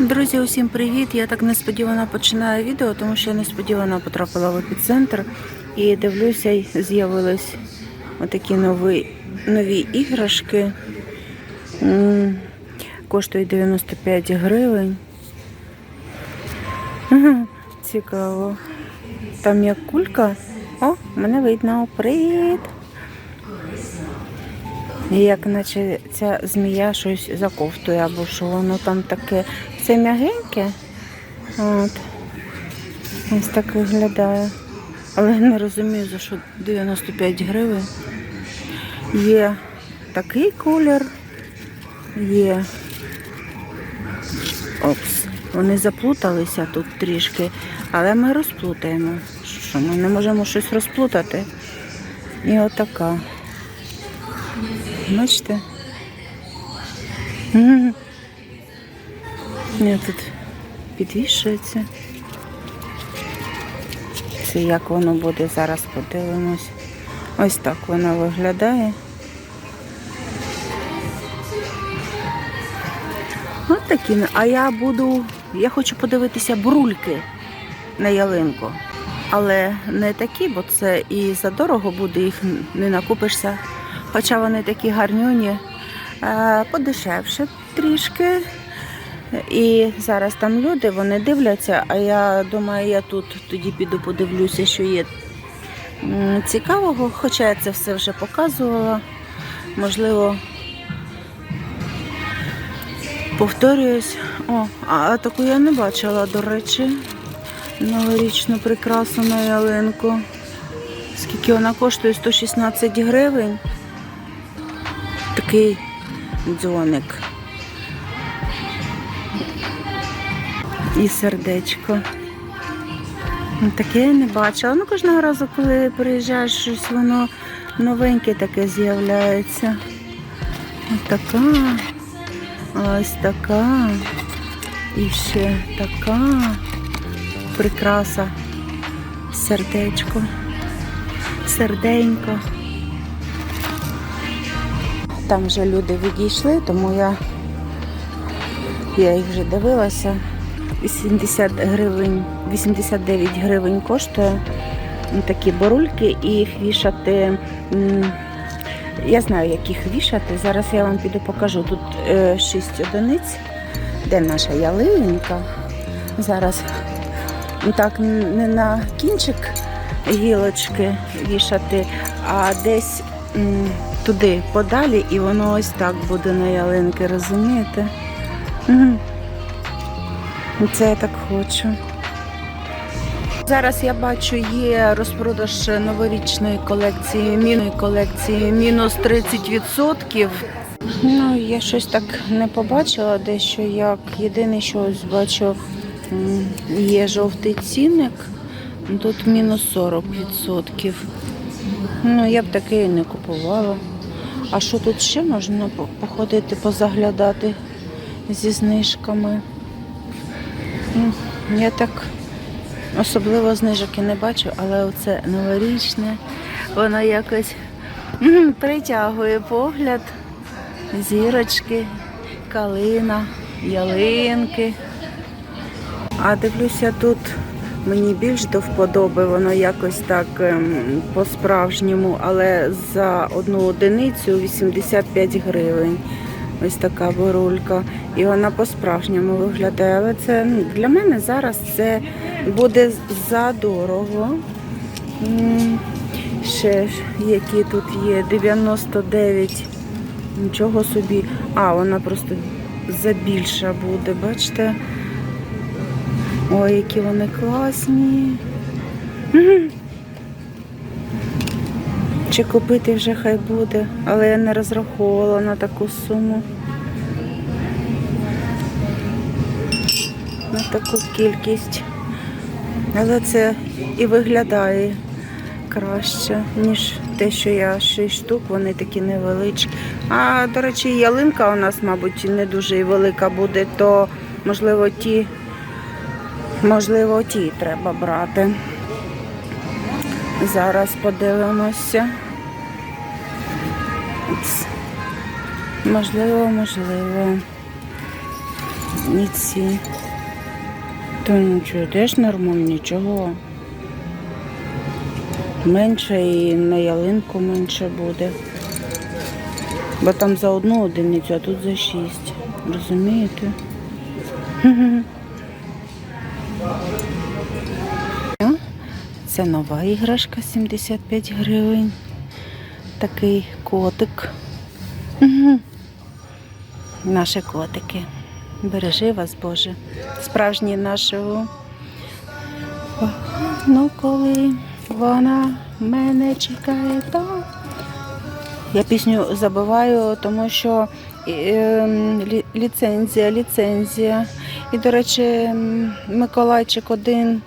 Друзі, усім привіт! Я так несподівано починаю відео, тому що я несподівано потрапила в епіцентр і дивлюся, з'явились отакі нові, нові іграшки. М, Коштують 95 гривень. Цікаво. Там як кулька. О, мене видно. Привіт! Як наче ця змія щось заковтує, або що воно там таке. Це м'ягеньке. От. Ось так виглядає. Але не розумію, за що 95 гривень. Є такий колір, є. Опс, вони заплуталися тут трішки, але ми розплутаємо. Що ми не можемо щось розплутати. І отака. Бачите? Ні, тут підвішується. Це як воно буде, зараз подивимось. Ось так воно виглядає. Ось такі. А я буду, я хочу подивитися брульки на ялинку. Але не такі, бо це і задорого буде, їх не накупишся. Хоча вони такі гарнюні, е, подешевше трішки. І зараз там люди, вони дивляться, а я думаю, я тут тоді піду подивлюся, що є цікавого, хоча я це все вже показувала. Можливо, повторююсь. О, а таку я не бачила, до речі, новорічну прикрасу на ялинку. Скільки вона коштує? 116 гривень. Такий дзвоник. І сердечко. Ну, Таке я не бачила. Ну, кожного разу, коли приїжджаєш, щось воно новеньке таке з'являється. Ось така. Ось така. І ще така прикраса. Сердечко. Серденько. Там вже люди відійшли, тому я, я їх вже дивилася. 80 гривень, 89 гривень коштує такі борульки і їх вішати. Я знаю, як їх вішати. Зараз я вам піду покажу. Тут 6 одиниць, де наша ялинка. Зараз так не на кінчик гілочки вішати, а десь туди подалі, і воно ось так буде на ялинки, розумієте? Мгм. Це я так хочу. Зараз я бачу, є розпродаж новорічної колекції, міної колекції мінус 30%. Ну, я щось так не побачила, дещо як. Єдине, що ось бачу, є жовтий цінник, тут мінус 40%. Ну, я б таке і не купувала. А що тут ще можна походити, позаглядати зі знижками? Я так особливо знижок і не бачу, але оце новорічне, воно якось притягує погляд. Зірочки, калина, ялинки. А дивлюся тут мені більш до вподоби, воно якось так ем, по-справжньому, але за одну одиницю 85 гривень. Ось така борулька. І вона по-справжньому виглядає. Але це для мене зараз це буде задорого. Ще які тут є 99. Нічого собі. А, вона просто забільша буде, бачите? Ой, які вони класні. Чи купити вже хай буде, але я не розраховувала на таку суму. На таку кількість. Але це і виглядає краще, ніж те, що я 6 штук, вони такі невеличкі. А, до речі, ялинка у нас, мабуть, не дуже велика буде, то можливо ті, можливо, ті треба брати. Зараз подивимося. Можливо, можливо. І ці. То нічого, теж нормально, нічого. Менше і на ялинку менше буде. Бо там за одну одиницю, а тут за шість. Розумієте? Це нова іграшка 75 гривень. Такий котик. Мгм. Наші котики. Бережи вас, Боже. Справжні нашого. Ну, коли вона мене чекає, то я пісню забиваю, тому що е, ліцензія, ліцензія. І, до речі, Миколайчик один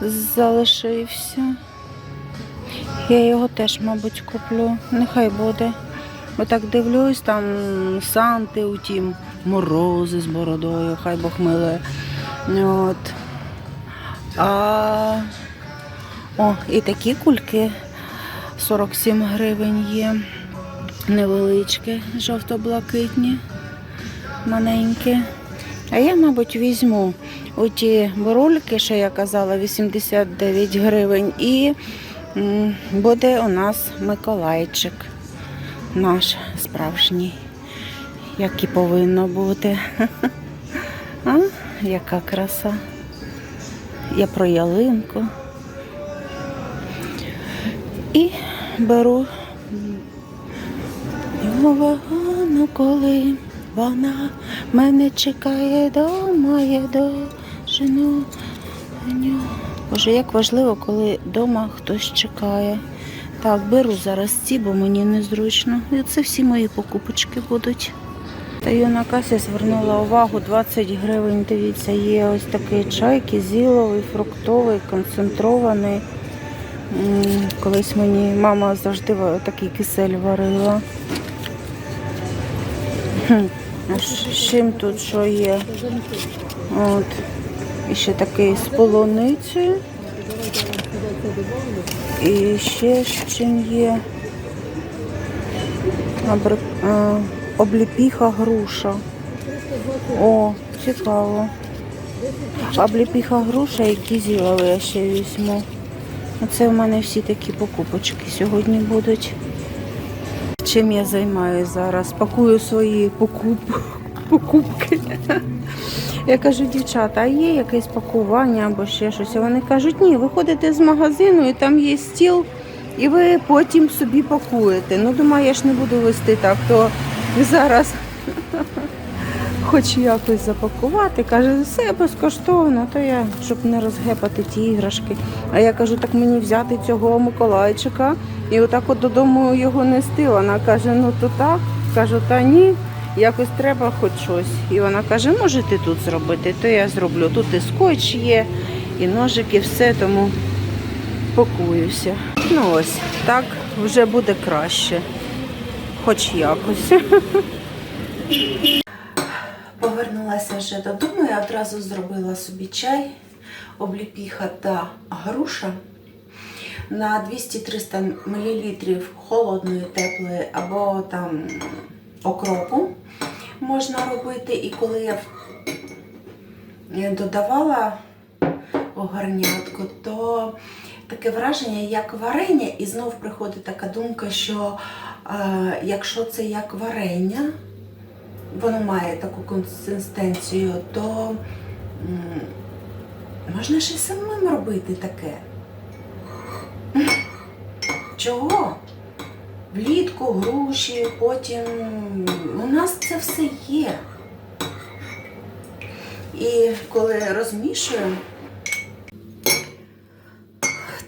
залишився. Я його теж, мабуть, куплю. Нехай буде. Бо так дивлюсь, там Санти, утім, морози з бородою, хай Бог миле. От. А... О, і такі кульки 47 гривень є. Невеличкі, жовто-блакитні, маленькі. А я, мабуть, візьму оті борольки, що я казала, 89 гривень. І буде у нас Миколайчик наш справжній, як і повинно бути. А, яка краса. Я про ялинку. І беру вагону, коли вона мене чекає дома, я дожену. ню. Боже, як важливо, коли вдома хтось чекає. Так, беру зараз ці, бо мені незручно. І це всі мої покупочки будуть. Та я на касі звернула увагу 20 гривень. Дивіться, є ось такий чай, кізіловий, фруктовий, концентрований. Колись мені мама завжди такий кисель варила. З чим тут що є? От. І ще такий з полуницею. І ще з чим є. Обліпіха груша. О, цікаво. Обліпіха груша і кізіловий я ще візьму. Оце в мене всі такі покупочки сьогодні будуть. Чим я займаюся зараз? Пакую свої покуп... покупки. Я кажу, дівчата, а є якесь пакування або ще щось? Вони кажуть, ні, ви ходите з магазину і там є стіл, і ви потім собі пакуєте. Ну, думаю, я ж не буду вести так, то зараз хочу якось запакувати. Каже, все безкоштовно, то я, щоб не розгепати ті іграшки. А я кажу, так мені взяти цього Миколайчика і отак от додому його нести. Вона каже, ну то так. Кажу, та ні, якось треба хоч щось. І вона каже, можете тут зробити, то я зроблю. Тут і скотч є, і ножик, і все, тому пакуюся. Ну ось, так вже буде краще. Хоч якось. Повернулася вже додому, я одразу зробила собі чай, обліпіха та груша. На 200-300 мл холодної, теплої або там окропу можна робити. І коли я додавала у гарнятку, то таке враження, як варення, і знов приходить така думка, що е, якщо це як варення, воно має таку консистенцію, то можна ж і самим робити таке. Чого? Влітку, груші, потім у нас це все є. І коли розмішуємо,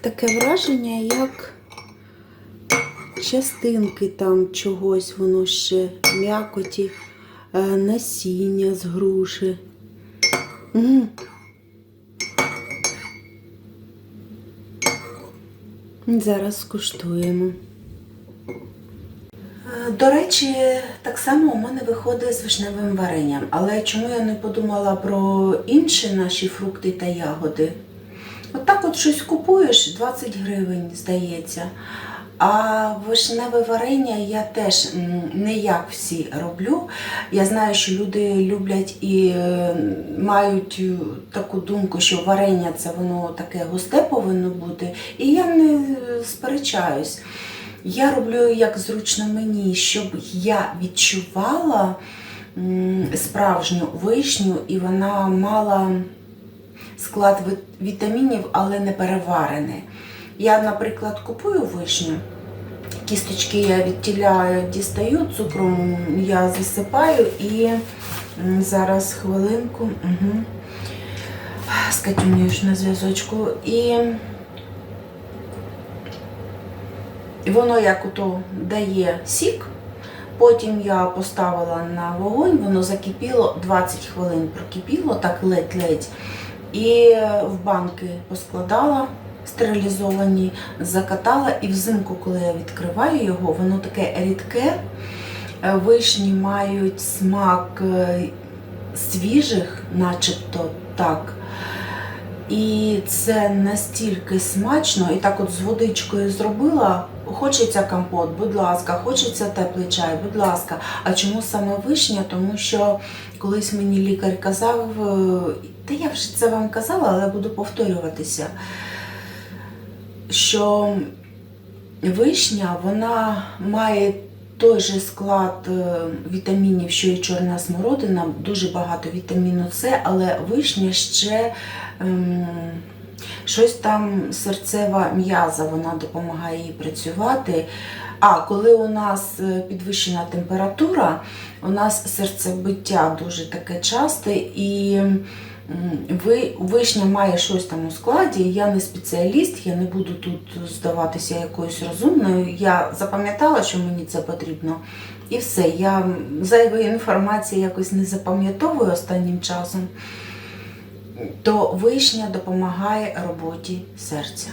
таке враження, як частинки там чогось, воно ще м'якоті, е, насіння з груші. Зараз скуштуємо. Е, До речі, так само у мене виходить з вишневим варенням. Але чому я не подумала про інші наші фрукти та ягоди? От так от щось купуєш, 20 гривень, здається. А вишневе варення я теж не як всі роблю. Я знаю, що люди люблять і е, мають е, таку думку, що варення це воно таке густе повинно бути. І я не сперечаюсь. Я роблю як зручно мені, щоб я відчувала справжню вишню, і вона мала склад вітамінів, але не переварений. Я, наприклад, купую вишню, кісточки я відтіляю, дістаю, цукром я засипаю і зараз хвилинку. Угу. З Катюнею на зв'язочку. І і воно як ото дає сік. Потім я поставила на вогонь, воно закипіло, 20 хвилин прокипіло, так ледь-ледь. І в банки поскладала стерилізовані, закатала, і взимку, коли я відкриваю його, воно таке рідке. Е, Вишні мають смак е, свіжих, начебто так. І це настільки смачно, і так от з водичкою зробила. Хочеться компот, будь ласка, хочеться теплий чай, будь ласка. А чому саме вишня? Тому що колись мені лікар казав, е, та я вже це вам казала, але буду повторюватися, що вишня вона має той же склад е, вітамінів, що і чорна смородина, дуже багато вітаміну С, але вишня ще ем, щось там серцева м'яза, вона допомагає їй працювати. А коли у нас е, підвищена температура, у нас серцебиття дуже таке часте і ви, вишня має щось там у складі. Я не спеціаліст, я не буду тут здаватися якоюсь розумною. Я запам'ятала, що мені це потрібно. І все. Я зайвої інформації якось не запам'ятовую останнім часом. То вишня допомагає роботі серця.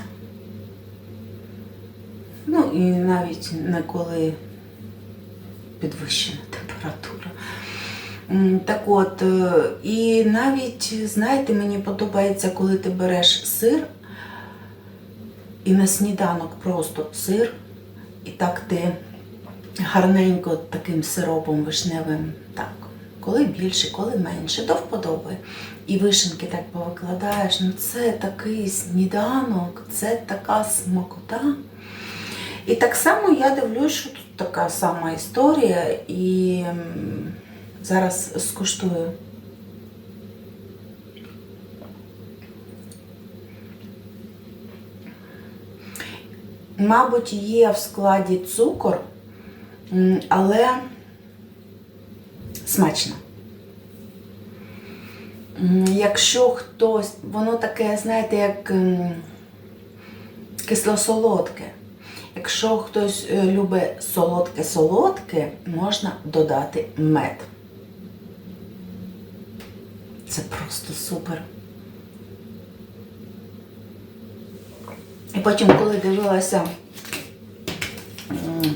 Ну і навіть не коли підвищена температура. Так от, е, і навіть, знаєте, мені подобається, коли ти береш сир і на сніданок просто сир, і так ти гарненько таким сиропом вишневим, так, коли більше, коли менше, до вподоби. І вишенки так повикладаєш. Ну це такий сніданок, це така смакота. І так само я дивлюсь, що тут така сама історія, і зараз скуштую. Мабуть, є в складі цукор, але смачно. Якщо хтось, воно таке, знаєте, як кисло-солодке. Якщо хтось е, любить солодке-солодке, можна додати мед. Це просто супер. І потім, коли дивилася,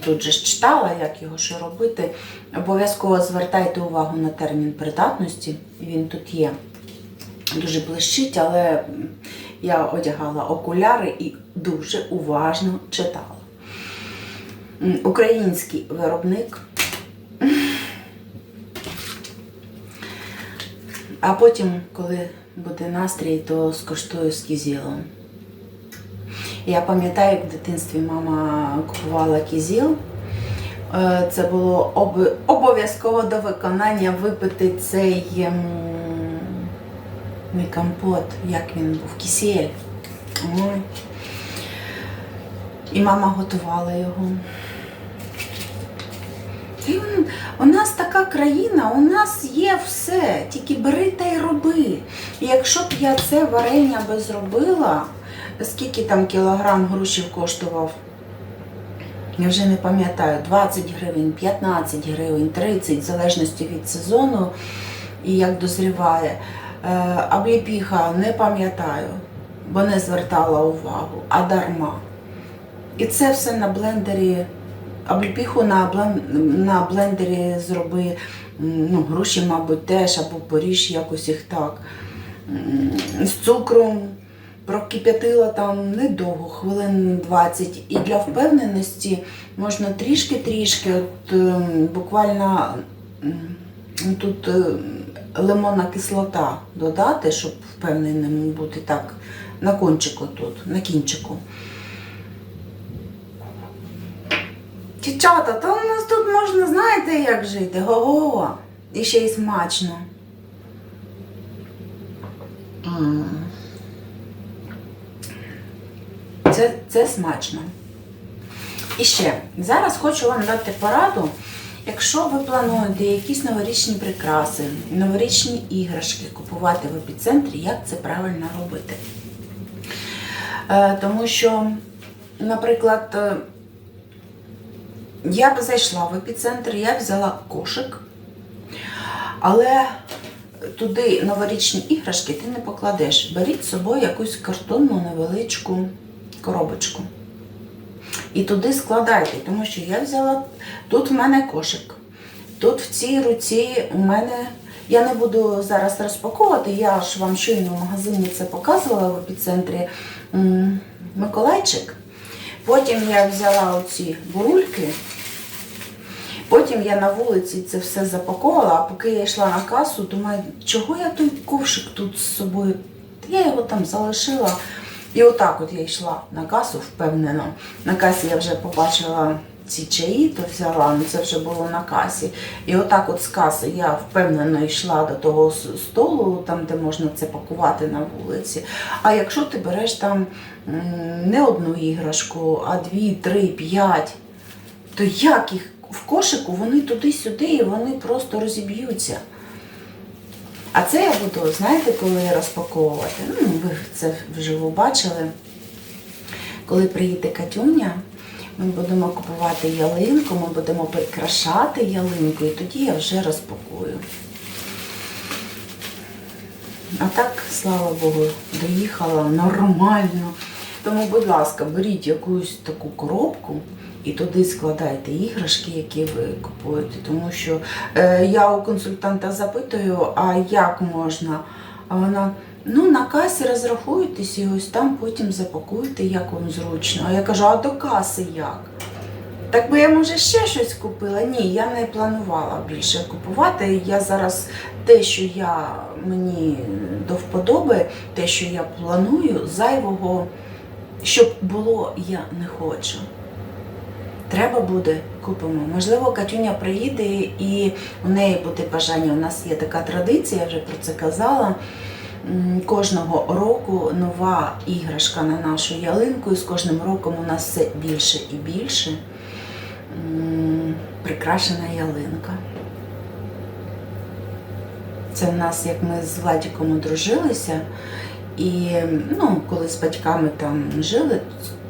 тут же читала, як його що робити, обов'язково звертайте увагу на термін придатності. Він тут є. Дуже блищить, але я одягала окуляри і дуже уважно читала. Український виробник. А потім, коли буде настрій, то скоштую з кізілом. Я пам'ятаю, як в дитинстві мама купувала кізіл. Е, Це було об- обов'язково до виконання випити цей ем, не компот, як він був, кисель. Ой. І мама готувала його. Й У нас така країна, у нас є все, тільки бери та й роби. І якщо б я це варення би зробила, скільки там кілограм грушів коштував? Я вже не пам'ятаю, 20 гривень, 15 гривень, 30, в залежності від сезону і як дозріває. Е, Обліпіха не пам'ятаю, бо не звертала увагу, а дарма. І це все на блендері. Обліпіху на, на блендері зроби, ну, груші, мабуть, теж, або поріж якось їх так. З цукром, прокип'ятила там недовго, хвилин 20. І для впевненості можна трішки-трішки, от ем, буквально тут е, лимонна кислота додати, щоб впевненим бути так на кончику тут, на кінчику. Дівчата, то у нас тут можна, знаєте, як жити? Го-го. І ще й смачно. М. Це, це смачно. І ще, зараз хочу вам дати пораду, якщо ви плануєте якісь новорічні прикраси, новорічні іграшки купувати в епіцентрі, як це правильно робити. Е, тому що, наприклад, е, я б зайшла в епіцентр, я взяла кошик, але туди новорічні іграшки ти не покладеш. Беріть з собою якусь картонну невеличку коробочку. І туди складайте, тому що я взяла тут в мене кошик. Тут в цій руці у мене. Я не буду зараз розпаковувати, я ж вам щойно в магазині це показувала в епіцентрі Миколайчик. Потім я взяла оці бурульки. Потім я на вулиці це все запаковувала, а поки я йшла на касу, думаю, чого я той ковшик тут з собою? Я його там залишила. І отак от я йшла на касу впевнено. На касі я вже побачила ці чаї, то взяла, ну це вже було на касі. І отак от з каси я впевнено йшла до того столу, там, де можна це пакувати на вулиці. А якщо ти береш там не одну іграшку, а дві, три, п'ять, то як їх в кошику вони туди-сюди і вони просто розіб'ються. А це я буду, знаєте, коли розпаковувати. Ну, ви це вживу бачили. Коли приїде Катюня, ми будемо купувати ялинку, ми будемо прикрашати ялинку, і тоді я вже розпакую. А так, слава Богу, доїхала нормально. Тому, будь ласка, беріть якусь таку коробку і туди складайте іграшки, які ви купуєте. Тому що е, я у консультанта запитую, а як можна? А вона, ну на касі розрахуєтесь і ось там потім запакуєте, як вам зручно. А я кажу, а до каси як? Так би я, може, ще щось купила? Ні, я не планувала більше купувати. Я зараз те, що я мені до вподоби, те, що я планую, зайвого, щоб було, я не хочу. Треба буде, купимо. Можливо, Катюня приїде і у неї буде бажання. У нас є така традиція, я вже про це казала. Кожного року нова іграшка на нашу ялинку, і з кожним роком у нас все більше і більше прикрашена ялинка. Це в нас, як ми з Владіком одружилися, і ну, коли з батьками там жили,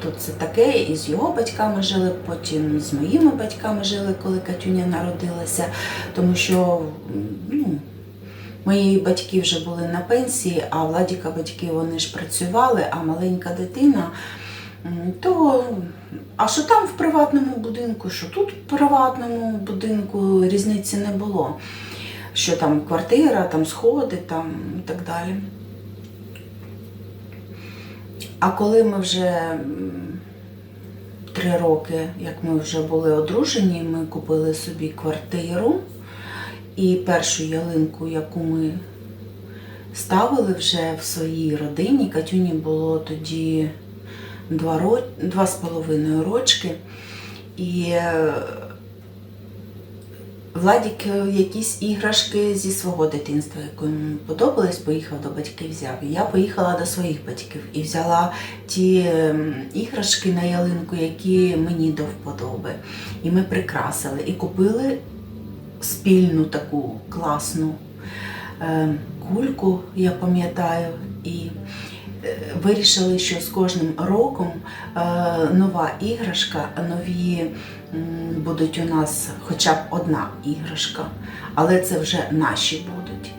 то це таке, і з його батьками жили, потім з моїми батьками жили, коли Катюня народилася, тому що ну, мої батьки вже були на пенсії, а Владіка батьки вони ж працювали, а маленька дитина. То, а що там в приватному будинку, що тут в приватному будинку різниці не було. Що там квартира, там сходи, там і так далі. А коли ми вже три роки, як ми вже були одружені, ми купили собі квартиру і першу ялинку, яку ми ставили вже в своїй родині. Катюні було тоді два, з половиною рочки. І е, Владік е, якісь іграшки зі свого дитинства, які йому подобались, поїхав до батьків, взяв. Я поїхала до своїх батьків і взяла ті ем, іграшки на ялинку, які мені до вподоби. І ми прикрасили і купили спільну таку класну ем, кульку, я пам'ятаю. І е, вирішили, що з кожним роком е, нова іграшка, нові будуть у нас хоча б одна іграшка, але це вже наші будуть.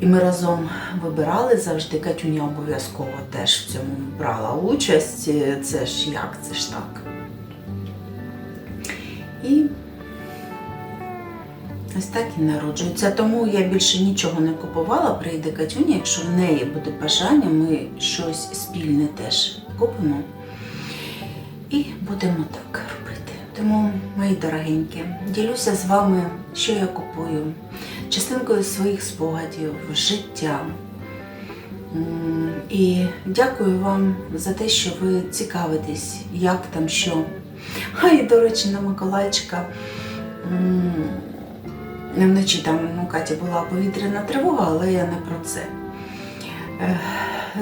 І ми разом вибирали завжди. Катюня обов'язково теж в цьому брала участь. Це ж як, це ж так. І Ось так і народжується. Тому я більше нічого не купувала. Прийде Катюня, якщо в неї буде бажання, ми щось спільне теж купимо. І будемо так. Тому, мої дорогенькі, ділюся з вами, що я купую, частинкою своїх спогадів, життя. І дякую вам за те, що ви цікавитесь, як там що. А і, до речі, на Миколайчика. Вночі там у Каті була повітряна тривога, але я не про це.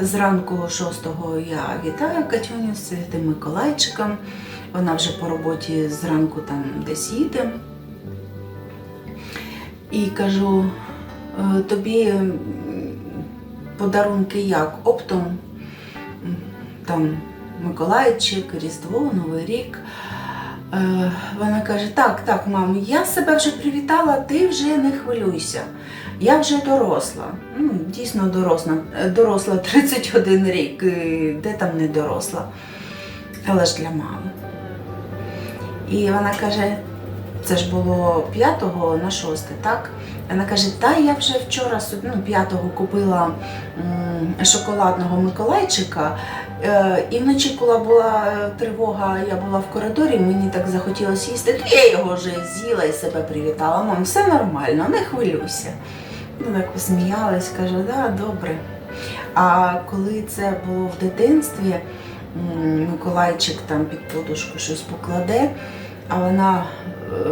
Зранку 6-го я вітаю Катюню з Святим Миколайчиком. Вона вже по роботі зранку там десь їде. І кажу, «Е, тобі подарунки як? Оптом там Миколайчик, Різдво, Новий рік. Е, Вона каже: так, так, мам, я себе вже привітала, ти вже не хвилюйся. Я вже доросла. Ну, дійсно доросла, Е, доросла 31 рік, де там не доросла. Але ж для мами. І вона каже, це ж було 5 на 6, так? Вона каже, та я вже вчора ну, 5-го купила шоколадного Миколайчика. Е, і вночі, коли була е, тривога, я була в коридорі, мені так захотілося їсти, то я його вже з'їла і себе привітала. Мам, все нормально, не хвилюйся. Ну так посміялась, кажу, да, добре. А коли це було в дитинстві, Миколайчик там під подушку щось покладе, а вона е,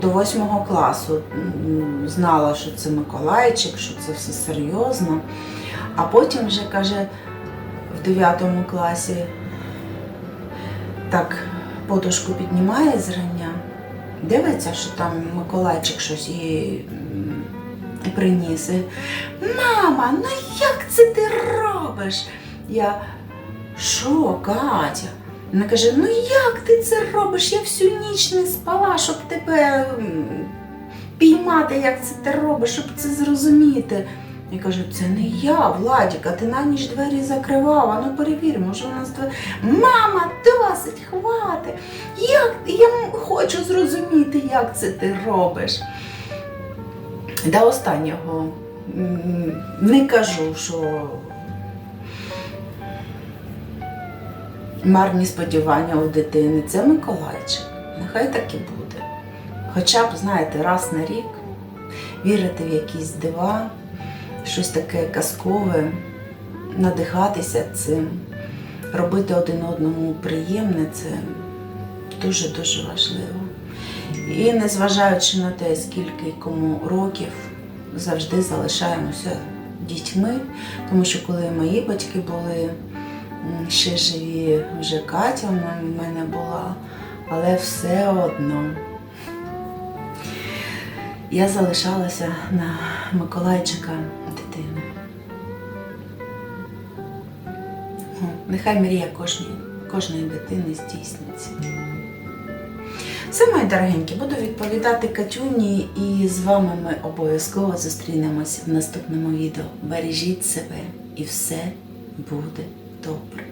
до, восьмого класу знала, що це Миколайчик, що це все серйозно. А потім вже каже в 9 класі так подушку піднімає зрання, дивиться, що там Миколайчик щось їй приніс. Мама, ну як це ти робиш? Я що, Катя? Вона каже: ну як ти це робиш? Я всю ніч не спала, щоб тебе піймати, як це ти робиш, щоб це зрозуміти. Я кажу, це не я, Владіка, ти на ніч двері закривав, а ну перевір, може у нас двері. Мама, досить, хвати. Як я хочу зрозуміти, як це ти робиш. До останнього не кажу, що марні сподівання у дитини. Це Миколайчик. Нехай так і буде. Хоча б, знаєте, раз на рік вірити в якісь дива, щось таке казкове, надихатися цим, робити один одному приємне це дуже-дуже важливо. І незважаючи на те, скільки кому років, завжди залишаємося дітьми, тому що коли мої батьки були ще живі, вже Катя в мене була, але все одно я залишалася на Миколайчика дитини. Нехай мрія кожної, кожної дитини здійсниться. Все, мої дорогенькі, буду відповідати Катюні, і з вами ми обов'язково зустрінемось в наступному відео. Бережіть себе і все буде добре.